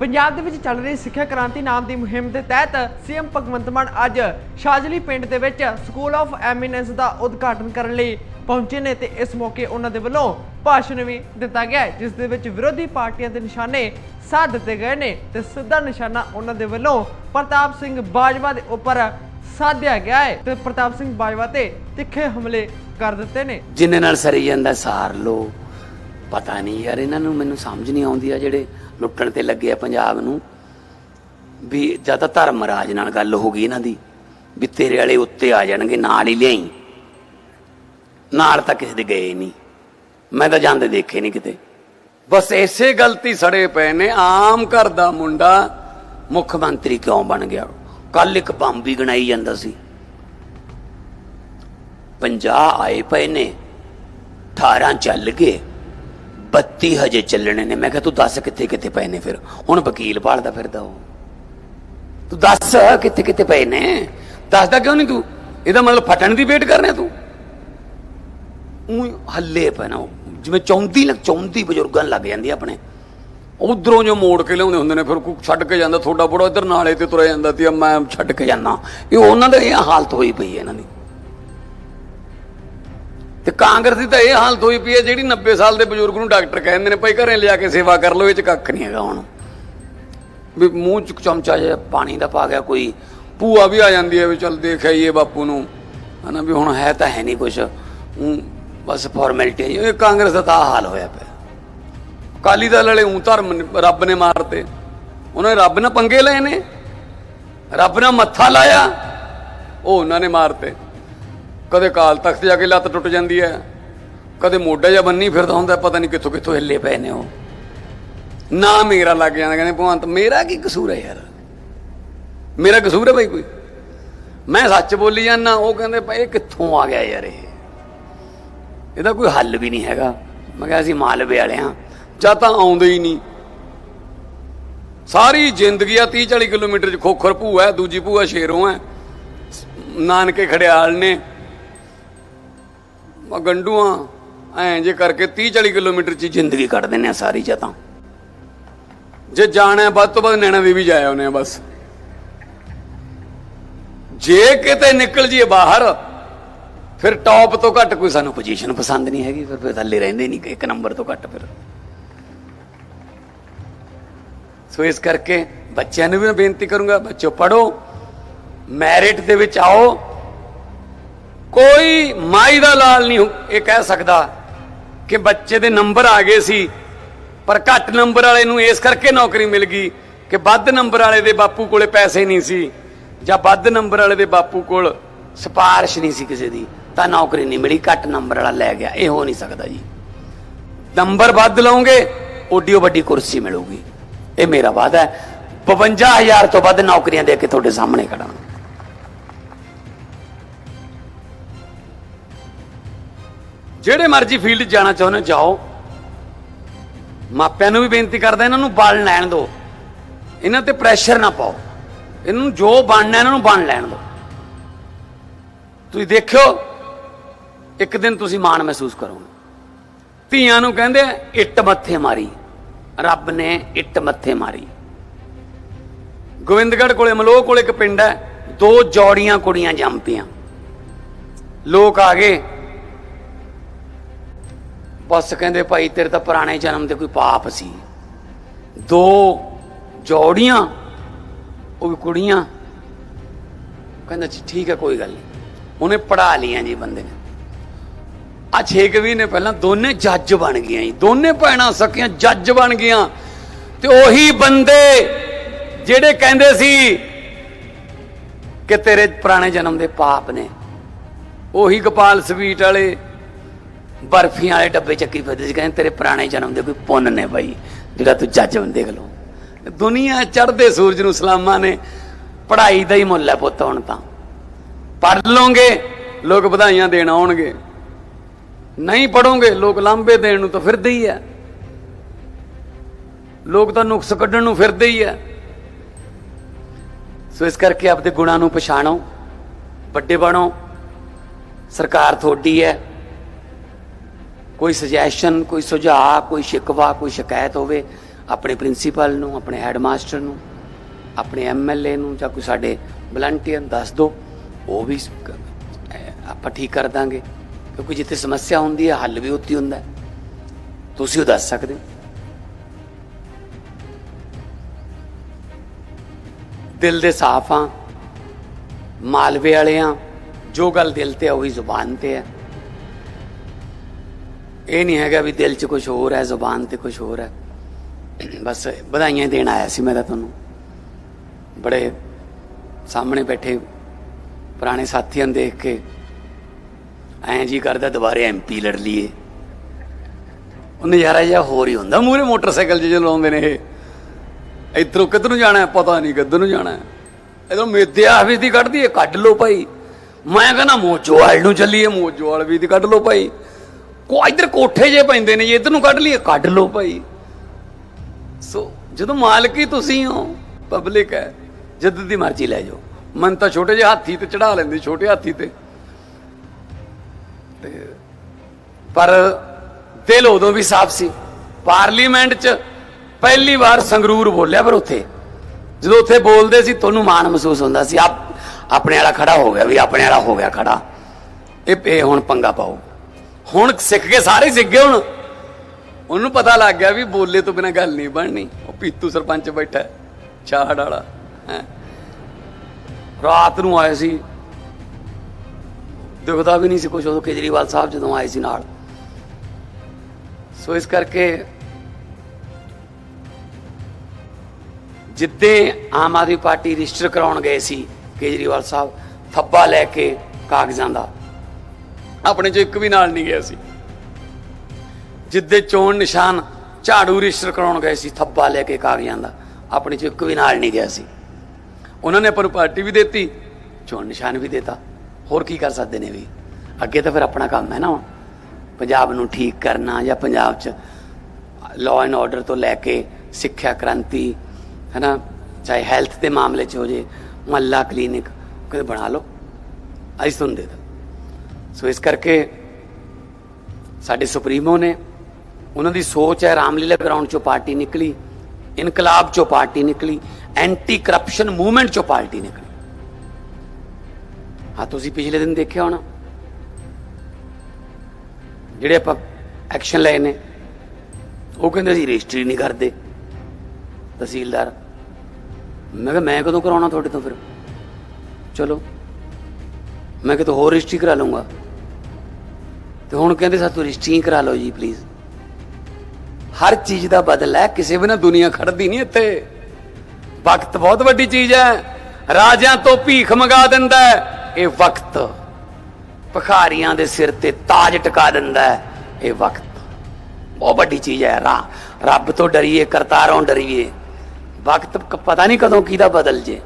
ਪੰਜਾਬ ਦੇ ਵਿੱਚ ਚੱਲ ਰਹੀ ਸਿੱਖਿਆ ਕ੍ਰਾਂਤੀ ਨਾਮ ਦੀ ਮੁਹਿੰਮ ਦੇ ਤਹਿਤ ਸੀਐਮ ਭਗਵੰਤ ਮਾਨ ਅੱਜ ਸ਼ਾਜਲੀ ਪਿੰਡ ਦੇ ਵਿੱਚ ਸਕੂਲ ਆਫ ਐਮੀਨੈਂਸ ਦਾ ਉਦਘਾਟਨ ਕਰਨ ਲਈ ਪਹੁੰਚੇ ਨੇ ਤੇ ਇਸ ਮੌਕੇ ਉਹਨਾਂ ਦੇ ਵੱਲੋਂ ਭਾਸ਼ਣ ਵੀ ਦਿੱਤਾ ਗਿਆ ਜਿਸ ਦੇ ਵਿੱਚ ਵਿਰੋਧੀ ਪਾਰਟੀਆਂ ਦੇ ਨਿਸ਼ਾਨੇ ਸਾਧ ਦਿੱਤੇ ਗਏ ਨੇ ਤੇ ਸਿੱਧਾ ਨਿਸ਼ਾਨਾ ਉਹਨਾਂ ਦੇ ਵੱਲੋਂ ਪ੍ਰਤਾਪ ਸਿੰਘ ਬਾਜਵਾ ਦੇ ਉੱਪਰ ਸਾਧਿਆ ਗਿਆ ਹੈ ਤੇ ਪ੍ਰਤਾਪ ਸਿੰਘ ਬਾਜਵਾ ਤੇ ਤਿੱਖੇ ਹਮਲੇ ਕਰ ਦਿੱਤੇ ਨੇ। ਜਿੰਨੇ ਨਾਲ ਸਰੀ ਜਾਂਦਾ ਸਾਰ ਲੋ ਪਤਾ ਨਹੀਂ ਯਾਰ, ਇਹਨਾਂ ਨੂੰ ਮੈਨੂੰ ਸਮਝ ਨਹੀਂ ਆਉਂਦੀ ਆ ਜਿਹੜੇ ਲੁੱਟਣ ਤੇ ਲੱਗੇ ਆ ਪੰਜਾਬ ਨੂੰ, ਵੀ ਜਦ ਧਰਮ ਰਾਜ ਨਾਲ ਗੱਲ ਹੋ ਗਈ ਇਹਨਾਂ ਦੀ, ਵੀ ਤੇਰੇ ਵਾਲੇ ਉੱਤੇ ਆ ਜਾਣਗੇ, ਨਾਲ ਹੀ ਲਿਆਈ। ਨਾਲ ਤਾਂ ਕਿਸੇ ਦੇ ਗਏ ਨਹੀਂ। ਮੈਂ ਤਾਂ ਜਾਂਦੇ ਦੇਖੇ ਨਹੀਂ ਕਿਤੇ। ਬਸ ਐਸੇ ਗਲਤੀ ਸੜੇ ਪਏ ਨੇ, ਆਮ ਘਰ ਦਾ ਮੁੰਡਾ ਮੁੱਖ ਮੰਤਰੀ ਕਿਉਂ ਬਣ ਗਿਆ? ਕੱਲ ਇੱਕ ਬੰਬ ਵੀ ਗਣਾਈ ਜਾਂਦਾ ਸੀ। 50 ਆਏ ਪਏ ਨੇ 18 ਚੱਲ ਗਏ। 32 ਹਜੇ ਚੱਲਣੇ ਨੇ। ਮੈਂ ਕਿਹਾ ਤੂੰ ਦੱਸ ਕਿੱਥੇ ਕਿੱਥੇ ਪਏ ਨੇ ਫਿਰ? ਹੁਣ ਵਕੀਲ ਭਾਲਦਾ ਫਿਰਦਾ ਉਹ। ਤੂੰ ਦੱਸ ਕਿੱਥੇ ਕਿੱਥੇ ਪਏ ਨੇ? ਦੱਸਦਾ ਕਿਉਂ ਨਹੀਂ ਤੂੰ? ਇਹਦਾ ਮਤਲਬ ਫਟਣ ਦੀ ਵੇਟ ਕਰ ਰਿਹਾ ਤੂੰ? ਉਹ ਹੱਲੇ ਪੈਣਾ ਉਹ, ਜਿਵੇਂ ਚੌਂਦੀ ਲੱਗ ਚੌਂਦੀ ਬਜ਼ੁਰਗਾਂ ਲੱਗ ਜਾਂਦੀ ਆਪਣੇ। ਉਧਰੋਂ ਜੋ ਮੋੜ ਕੇ ਲਿਆਉਂਦੇ ਹੁੰਦੇ ਨੇ ਫਿਰ ਕੋਈ ਛੱਡ ਕੇ ਜਾਂਦਾ ਥੋੜਾ ਬੜਾ ਇੱਧਰ ਨਾਲੇ ਤੇ ਤੁਰਿਆ ਜਾਂਦਾ ਤੇ ਮੈਂ ਛੱਡ ਕੇ ਜਾਂਦਾ। ਇਹ ਉਹਨਾਂ ਦਾ ਇਹ ਹਾਲਤ ਹੋਈ ਪਈ ਹੈ ਇਹਨਾਂ ਦੀ। ਤੇ ਕਾਂਗਰਸ ਦੀ ਤਾਂ ਇਹ ਹਾਲਤ ਹੋਈ ਪਈ ਹੈ ਜਿਹੜੀ 90 ਸਾਲ ਦੇ ਬਜ਼ੁਰਗ ਨੂੰ ਡਾਕਟਰ ਕਹਿੰਦੇ ਨੇ, ਭਾਈ ਘਰੇ ਲਿਆ ਕੇ ਸੇਵਾ ਕਰ ਲਓ, ਇਹ ਚ ਕੱਖ ਨਹੀਂ ਹੈਗਾ ਹੁਣ। ਵੀ ਮੂੰਹ ਚ ਚਮਚਾ ਜਿਹਾ ਪਾਣੀ ਦਾ ਪਾ ਗਿਆ, ਕੋਈ ਭੂਆ ਵੀ ਆ ਜਾਂਦੀ ਹੈ ਵੀ ਚੱਲ ਦੇਖ ਆਈਏ ਬਾਪੂ ਨੂੰ। ਹਨਾ ਵੀ ਹੁਣ ਹੈ ਤਾਂ ਹੈ ਨਹੀਂ ਕੁਛ। ਊਂ ਬਸ ਫਾਰਮੈਲਿਟੀ ਇਹ ਕਾਂਗਰਸ ਦਾ ਤਾਂ ਹਾਲ ਹੋਇਆ ਪਿਆ। ਕਾਲੀ ਦਲ ਵਾਲੇ ਉਂ ਧਰਮ ਨੇ- ਰੱਬ ਨੇ ਮਾਰਤੇ। ਉਹਨਾਂ ਨੇ ਰੱਬ ਨਾਲ ਪੰਗੇ ਲਏ ਨੇ। ਰੱਬ ਨਾਲ ਮੱਥਾ ਲਾਇਆ, ਉਹ ਉਹਨਾਂ ਨੇ ਮਾਰਤੇ। ਕਦੇ ਕਾਲ ਤਖਤ ਜਾ ਕੇ ਲੱਤ ਟੁੱਟ ਜਾਂਦੀ ਹੈ, ਕਦੇ ਮੋਢਾ ਜਾਂ ਬੰਨੀ ਫਿਰਦਾ ਹੁੰਦਾ, ਪਤਾ ਨਹੀਂ ਕਿੱਥੋਂ ਕਿੱਥੋਂ ਹਿੱਲੇ ਪਏ ਨੇ ਉਹ। ਨਾ ਮੇਰਾ ਲੱਗ ਜਾਂਦਾ, ਕਹਿੰਦੇ ਭਗਵੰਤ, ਮੇਰਾ ਕੀ ਕਸੂਰ ਹੈ ਯਾਰ? ਮੇਰਾ ਕਸੂਰ ਹੈ ਬਈ ਕੋਈ। ਮੈਂ ਸੱਚ ਬੋਲੀ ਜਾਂਦਾ, ਉਹ ਕਹਿੰਦੇ ਭਾਈ ਕਿੱਥੋਂ ਆ ਗਿਆ ਯਾਰ ਇਹ? ਇਹਦਾ ਕੋਈ ਹੱਲ ਵੀ ਨਹੀਂ ਹੈਗਾ। ਮੈਂ ਕਿਹਾ ਅਸੀਂ ਮਾਲਵੇ ਵਾਲੇ ਹਾਂ, ਜਾਂ ਤਾਂ ਆਉਂਦੇ ਹੀ ਨਹੀਂ। ਸਾਰੀ ਜ਼ਿੰਦਗੀ ਆ 30 40 ਕਿਲੋਮੀਟਰ ਚ ਖੋਖਰ ਭੂਆ ਦੂਜੀ ਭੂਆ ਸ਼ੇਰੋਂ ਹੈ। ਨਾਨਕੇ ਖੜਿਆਲ ਨੇ ਗੰਡੂਆਂ, ਐਂ ਜੇ ਕਰਕੇ 30 40 ਕਿਲੋਮੀਟਰ ਚ ਜ਼ਿੰਦਗੀ ਕੱਢ ਦਿੰਦੇ ਆ ਸਾਰੀ ਜਾਂ ਤਾਂ। ਜੇ ਜਾਣਾ ਵੱਧ ਤੋਂ ਵੱਧ ਨੈਣਾ ਦੇਵੀ ਜਾਇਆ ਉਹਨੇ ਬਸ। ਜੇ ਕਿਤੇ ਨਿਕਲ ਜੀਏ ਬਾਹਰ, ਫਿਰ ਟੌਪ ਤੋਂ ਘੱਟ ਕੋਈ ਸਾਨੂੰ ਪੋਜੀਸ਼ਨ ਪਸੰਦ ਨਹੀਂ ਹੈਗੀ, ਫਿਰ ਫਿਰ ਥੱਲੇ ਰਹਿੰਦੇ ਨਹੀਂ, ਇੱਕ ਨੰਬਰ ਤੋਂ ਘੱਟ ਫਿਰ। ਸੋ ਇਸ ਕਰਕੇ ਬੱਚਿਆਂ ਨੂੰ ਵੀ ਮੈਂ ਬੇਨਤੀ ਕਰੂੰਗਾ, ਬੱਚੋ ਪੜੋ ਮੈਰਿਟ ਦੇ ਵਿੱਚ ਆਓ ਕੋਈ ਮਾਈ ਦਾ ਲਾਲ ਨਹੀਂ ਇਹ ਕਹਿ ਸਕਦਾ ਕਿ ਬੱਚੇ ਦੇ ਨੰਬਰ ਆ ਗਏ ਸੀ, ਪਰ ਘੱਟ ਨੰਬਰ ਵਾਲੇ ਨੂੰ ਇਸ ਕਰਕੇ ਨੌਕਰੀ ਮਿਲ ਗਈ ਕਿ ਵੱਧ ਨੰਬਰ ਵਾਲੇ ਦੇ ਬਾਪੂ ਕੋਲੇ ਪੈਸੇ ਨਹੀਂ ਸੀ ਜਾਂ ਵੱਧ ਨੰਬਰ ਵਾਲੇ ਦੇ ਬਾਪੂ ਕੋਲ ਸਿਫਾਰਿਸ਼ ਨਹੀਂ ਸੀ ਕਿਸੇ ਦੀ, ਤਾਂ ਨੌਕਰੀ ਨਹੀਂ ਮਿਲੀ, ਘੱਟ ਨੰਬਰ ਵਾਲਾ ਲੈ ਗਿਆ। ਇਹ ਹੋ ਨਹੀਂ ਸਕਦਾ ਜੀ। ਨੰਬਰ ਵੱਧ ਲਓਗੇ, ਓਡੀਓ ਵੱਡੀ ਕੁਰਸੀ ਮਿਲੂਗੀ। ਇਹ ਮੇਰਾ ਵਾਅਦਾ ਹੈ। 52000 ਤੋਂ ਵੱਧ ਨੌਕਰੀਆਂ ਦੇ ਕੇ ਤੁਹਾਡੇ ਸਾਹਮਣੇ ਖੜਾ ਜਿਹੜੇ ਮਰਜ਼ੀ ਫੀਲਡ ਜਾਣਾ ਚਾਹੁੰਦੇ ਜਾਓ। ਮਾਪਿਆਂ ਨੂੰ ਵੀ ਬੇਨਤੀ ਕਰਦਾ, ਇਹਨਾਂ ਨੂੰ ਬਣ ਲੈਣ ਦਿਓ। ਇਹਨਾਂ ਤੇ ਪ੍ਰੈਸ਼ਰ ਨਾ ਪਾਓ। ਇਹਨਾਂ ਨੂੰ ਜੋ ਬਣਨਾ, ਇਹਨਾਂ ਨੂੰ ਬਣ ਲੈਣ ਦਿਓ। ਤੁਸੀਂ ਦੇਖਿਓ, ਇੱਕ ਦਿਨ ਤੁਸੀਂ ਮਾਣ ਮਹਿਸੂਸ ਕਰੋਗੇ। ਧੀਆਂ ਨੂੰ ਕਹਿੰਦੇ ਇੱਟ ਮੱਥੇ ਮਾਰੀ। ਰੱਬ ਨੇ ਇੱਟ ਮੱਥੇ ਮਾਰੀ। ਗੋਬਿੰਦਗੜ੍ਹ ਕੋਲੇ, ਮਲੋਹ ਕੋਲੇ ਇੱਕ ਪਿੰਡ ਹੈ, ਦੋ ਜੋੜੀਆਂ ਕੁੜੀਆਂ ਜੰਮ ਪਈਆਂ ਲੋਕ ਆ ਗਏ ਬਸ ਕਹਿੰਦੇ ਭਾਈ, ਤੇਰੇ ਤਾਂ ਪੁਰਾਣੇ ਜਨਮ ਦੇ ਕੋਈ ਪਾਪ ਸੀ। ਦੋ ਜੋੜੀਆਂ, ਉਹ ਵੀ ਕੁੜੀਆਂ। ਕਹਿੰਦਾ, ਜੀ, ਠੀਕ ਹੈ, ਕੋਈ ਗੱਲ ਨਹੀਂ। ਉਹਨੇ ਪੜਾ ਲੀਆਂ ਜੀ ਬੰਦੇ ਨੇ। ਆ ਛੇ ਕੁ ਮਹੀਨੇ ਪਹਿਲਾਂ ਦੋਨੇ ਜੱਜ ਬਣ ਗਈਆਂ ਜੀ। ਦੋਨੇ ਭੈਣਾਂ ਸਕੀਆਂ, ਜੱਜ ਬਣ ਗਈਆਂ। ਤੇ ਉਹੀ ਬੰਦੇ ਜਿਹੜੇ ਕਹਿੰਦੇ ਸੀ ਕਿ ਤੇਰੇ ਪੁਰਾਣੇ ਜਨਮ ਦੇ ਪਾਪ ਨੇ, ਉਹੀ ਗੋਪਾਲ ਸਵੀਟ ਵਾਲੇ ਬਰਫੀਆਂ ਵਾਲੇ ਡੱਬੇ ਚੱਕੀ ਫਿਰਦੇ ਸੀ, ਕਹਿੰਦੇ ਤੇਰੇ ਪੁਰਾਣੇ ਜਨਮ ਦੇ ਕੋਈ ਪੁੰਨ ਨੇ ਬਾਈ, ਜਿਹੜਾ ਤੂੰ ਜੱਜ ਬਣ ਦੇਖ ਲਓ। ਦੁਨੀਆ ਚੜ੍ਹਦੇ ਸੂਰਜ ਨੂੰ ਸਲਾਮਾਂ ਨੇ, ਪੜ੍ਹਾਈ ਦਾ ਹੀ ਮੁੱਲ ਹੈ ਪੁੱਤ ਹੁਣ ਤਾਂ। ਪੜ੍ਹ ਲਓਗੇ, ਲੋਕ ਵਧਾਈਆਂ ਦੇਣ ਆਉਣਗੇ। ਨਹੀਂ ਪੜੋਗੇ ਲੋਕ ਲਾਂਬੇ ਦੇਣ ਨੂੰ ਤਾਂ ਫਿਰਦੇ ਹੀ ਆ ਲੋਕ ਤਾਂ ਨੁਕਸ ਕੱਢਣ ਨੂੰ ਫਿਰਦੇ ਹੀ ਆ ਸੋ ਇਸ ਕਰਕੇ ਆਪਦੇ ਗੁਣਾਂ ਨੂੰ ਪਛਾਣੋ, ਵੱਡੇ ਬਣੋ। ਸਰਕਾਰ ਤੁਹਾਡੀ ਹੈ। ਕੋਈ ਸੁਜੈਸ਼ਨ ਕੋਈ ਸੁਝਾਅ, ਕੋਈ ਸ਼ਿਕਵਾ, ਕੋਈ ਸ਼ਿਕਾਇਤ ਹੋਵੇ, ਆਪਣੇ ਪ੍ਰਿੰਸੀਪਲ ਨੂੰ, ਆਪਣੇ ਹੈਡਮਾਸਟਰ ਨੂੰ, ਆਪਣੇ ਐਮਐਲਏ ਨੂੰ ਜਾਂ ਕੋਈ ਸਾਡੇ ਵਲੰਟੀਅਰ ਦੱਸ ਦਿਓ। ਉਹ ਵੀ ਆਪਾਂ ਠੀਕ ਕਰ ਦਾਂਗੇ। ਕਿਉਂਕਿ ਜਿੱਥੇ ਸਮੱਸਿਆ ਹੁੰਦੀ ਹੈ, ਹੱਲ ਵੀ ਉੱਥੇ ਹੁੰਦਾ ਤੁਸੀਂ ਉਹ ਦੱਸ ਸਕਦੇ ਹੋ। ਦਿਲ ਦੇ ਸਾਫ਼ ਆ ਮਾਲਵੇ ਵਾਲੇ ਆ ਜੋ ਗੱਲ ਦਿਲ ਤੇ ਆ, ਉਹੀ ਜ਼ੁਬਾਨ ਤੇ ਆ ਇਹ ਨਹੀਂ ਹੈਗਾ ਵੀ ਦਿਲ 'ਚ ਕੁਝ ਹੋਰ ਹੈ, ਜ਼ੁਬਾਨ ਤੇ ਕੁਝ ਹੋਰ ਹੈ। ਬਸ ਵਧਾਈਆਂ ਦੇਣ ਆਇਆ ਸੀ ਮੈਂ ਤਾਂ ਤੁਹਾਨੂੰ। ਬੜੇ ਸਾਹਮਣੇ ਬੈਠੇ ਪੁਰਾਣੇ ਸਾਥੀਆਂ ਨੂੰ ਦੇਖ ਕੇ ਐਂ ਜੀ ਕਰਦਾ ਦੁਬਾਰੇ ਐਮਪੀ ਲੜ ਲਈਏ। ਉਹ ਨਜ਼ਾਰਾ ਜਿਹਾ ਹੋਰ ਹੀ ਹੁੰਦਾ। ਮੂਰੇ ਮੋਟਰਸਾਈਕਲ 'ਚ ਚਲਾਉਂਦੇ ਨੇ ਇਹ। ਇਧਰੋਂ ਕਿੱਧਰ ਨੂੰ ਜਾਣਾ ਪਤਾ ਨਹੀਂ ਕਿੱਧਰ ਨੂੰ ਜਾਣਾ ਹੈ। ਇਧਰੋਂ ਮੇਦਿਆ ਵੀ ਦੀ ਕੱਢਦੀ ਏ ਕੱਢ ਲਓ ਭਾਈ। ਮੈਂ ਕਹਿੰਦਾ ਮੋਜੋਵਾਲ ਨੂੰ ਚੱਲੀਏ ਮੋਜੋਵਾਲ ਵੀ ਦੀ ਕੱਢ ਲਓ ਭਾਈ। ਕੋ ਇਧਰ ਕੋਠੇ ਜੇ ਪੈਂਦੇ ਨੇ, ਜੇ ਇਧਰ ਨੂੰ ਕੱਢ ਲਈਏ, ਕੱਢ ਲਓ ਭਾਈ। ਸੋ ਜਦੋਂ ਮਾਲਕ ਹੀ ਤੁਸੀਂ ਹੋ ਪਬਲਿਕ ਹੈ, ਜਦ ਦੀ ਮਰਜ਼ੀ ਲੈ ਜਾਓ। ਮਨ ਤਾਂ ਛੋਟੇ ਜਿਹੇ ਹਾਥੀ ਤੇ ਚੜਾ ਲੈਂਦੇ, ਛੋਟੇ ਹਾਥੀ ਤੇ। ਤੇ ਪਰ ਦਿਲ ਉਦੋਂ ਵੀ ਸਾਫ਼ ਸੀ। ਪਾਰਲੀਮੈਂਟ 'ਚ ਪਹਿਲੀ ਵਾਰ ਸੰਗਰੂਰ ਬੋਲਿਆ ਪਰ ਉੱਥੇ। ਜਦੋਂ ਉੱਥੇ ਬੋਲਦੇ ਸੀ, ਤੁਹਾਨੂੰ ਮਾਣ ਮਹਿਸੂਸ ਹੁੰਦਾ ਸੀ। ਆਪ ਆਪਣੇ ਵਾਲਾ ਖੜਾ ਹੋ ਗਿਆ ਵੀ ਆਪਣੇ ਵਾਲਾ ਹੋ ਗਿਆ ਖੜਾ। ਇਹ ਇਹ ਹੁਣ ਪੰਗਾ ਪਾਓ। ਹੁਣ ਸਿੱਖ ਕੇ ਸਾਰੇ ਸਿੱਖ ਗਏ ਹੁਣ। ਉਹਨੂੰ ਪਤਾ ਲੱਗ ਗਿਆ ਵੀ ਬੋਲੇ ਤੋਂ ਬਿਨਾ ਗੱਲ ਨਹੀਂ ਬਣਨੀ। ਉਹ ਪੀਤੂ ਸਰਪੰਚ ਬੈਠਾ ਹੈ, ਵਾਲਾ ਰਾਤ ਨੂੰ ਆਏ ਸੀ। ਦਿਖਦਾ ਵੀ ਨਹੀਂ ਸੀ ਕੁਝ ਉਦੋਂ ਕੇਜਰੀਵਾਲ ਸਾਹਿਬ ਜਦੋਂ ਆਏ ਸੀ ਨਾਲ। ਸੋ ਇਸ ਕਰਕੇ ਜਿੱਦੇ ਆਮ ਆਦਮੀ ਪਾਰਟੀ ਰਜਿਸਟਰ ਕਰਾਉਣ ਗਏ ਸੀ ਕੇਜਰੀਵਾਲ ਸਾਹਿਬ ਥੱਬਾ ਲੈ ਕੇ ਕਾਗਜ਼ਾਂ ਦਾ ਆਪਣੇ 'ਚੋਂ ਇੱਕ ਵੀ ਨਾਲ ਨਹੀਂ ਗਿਆ ਸੀ। ਜਿੱਦੇ ਚੋਣ ਨਿਸ਼ਾਨ ਝਾੜੂ ਰਜਿਸਟਰ ਕਰਾਉਣ ਗਏ ਸੀ, ਥੱਬਾ ਲੈ ਕੇ ਕਾਗਜ਼ਾਂ ਦਾ, ਆਪਣੇ 'ਚੋਂ ਇੱਕ ਵੀ ਨਾਲ ਨਹੀਂ ਗਿਆ ਸੀ। ਉਹਨਾਂ ਨੇ ਆਪਾਂ ਨੂੰ ਪਾਰਟੀ ਵੀ ਦਿੱਤੀ, ਚੋਣ ਨਿਸ਼ਾਨ ਵੀ ਦਿੱਤਾ। ਹੋਰ ਕੀ ਕਰ ਸਕਦੇ ਨੇ ਵੀ? ਅੱਗੇ ਤਾਂ ਫਿਰ ਆਪਣਾ ਕੰਮ ਹੈ ਨਾ ਹੁਣ। ਪੰਜਾਬ ਨੂੰ ਠੀਕ ਕਰਨਾ ਜਾਂ ਪੰਜਾਬ 'ਚ ਲਾਅ ਐਂਡ ਆਰਡਰ ਤੋਂ ਲੈ ਕੇ ਸਿੱਖਿਆ ਕ੍ਰਾਂਤੀ ਹੈ ਨਾ ਚਾਹੇ ਹੈਲਥ ਦੇ ਮਾਮਲੇ 'ਚ ਹੋ ਜੇ, ਮਹੱਲਾ ਕਲੀਨਿਕ ਕਦੇ ਬਣਾ ਲਓ। ਅਸੀਂ ਤੁਹਾਨੂੰ ਦੇ ਦਾਂ ਸੋ ਇਸ ਕਰਕੇ ਸਾਡੇ ਸੁਪਰੀਮੋ ਨੇ ਉਹਨਾਂ ਦੀ ਸੋਚ ਹੈ ਰਾਮਲੀਲਾ ਗਰਾਊਂਡ ਚੋਂ ਪਾਰਟੀ ਨਿਕਲੀ, ਇਨਕਲਾਬ ਚੋਂ ਪਾਰਟੀ ਨਿਕਲੀ ਐਂਟੀ ਕਰਪਸ਼ਨ ਮੂਵਮੈਂਟ ਚੋਂ ਪਾਰਟੀ ਨਿਕਲੀ। ਹਾਂ, ਤੁਸੀਂ ਪਿਛਲੇ ਦਿਨ ਦੇਖਿਆ ਹੋਣਾ। ਜਿਹੜੇ ਆਪਾਂ ਐਕਸ਼ਨ ਲਏ ਨੇ, ਉਹ ਕਹਿੰਦੇ ਸੀ ਰਜਿਸਟਰੀ ਨਹੀਂ ਕਰਦੇ। ਤਹਿਸੀਲਦਾਰ, ਮੈਂ ਕਿਹਾ, ਮੈਂ ਕਦੋਂ ਕਰਾਉਣਾ ਤੁਹਾਡੇ ਤੋਂ ਫਿਰ? ਚਲੋ, ਮੈਂ ਕਿਹਾ ਹੋਰ ਰਜਿਸਟਰੀ ਕਰਾ ਲਊਂਗਾ। ਤੇ ਹੁਣ ਕਹਿੰਦੇ ਸਾਤੋਂ ਰਜਿਸਟਰੀ ਕਰਾ ਲਓ ਜੀ ਪਲੀਜ਼ ਹਰ ਚੀਜ਼ ਦਾ ਬਦਲ ਹੈ, ਕਿਸੇ ਬਿਨਾ ਦੁਨੀਆ ਖੜਦੀ ਨਹੀਂ ਇੱਥੇ। ਵਕਤ ਬਹੁਤ ਵੱਡੀ ਚੀਜ਼ ਹੈ, ਰਾਜਿਆਂ ਤੋਂ ਭੀਖ ਮੰਗਾ ਦਿੰਦਾ ਇਹ ਵਕਤ। ਭਖਾਰੀਆਂ ਦੇ ਸਿਰ ਤੇ ਤਾਜ ਟਿਕਾ ਦਿੰਦਾ ਇਹ ਵਕਤ। ਬਹੁਤ ਵੱਡੀ ਚੀਜ਼ ਹੈ, ਰਾ ਰੱਬ ਤੋਂ ਡਰੀਏ, ਕਰਤਾਰੋਂ ਡਰੀਏ। ਵਕਤ ਪਤਾ ਨਹੀਂ ਕਦੋਂ ਕਿਹਦਾ ਬਦਲ ਜੇ।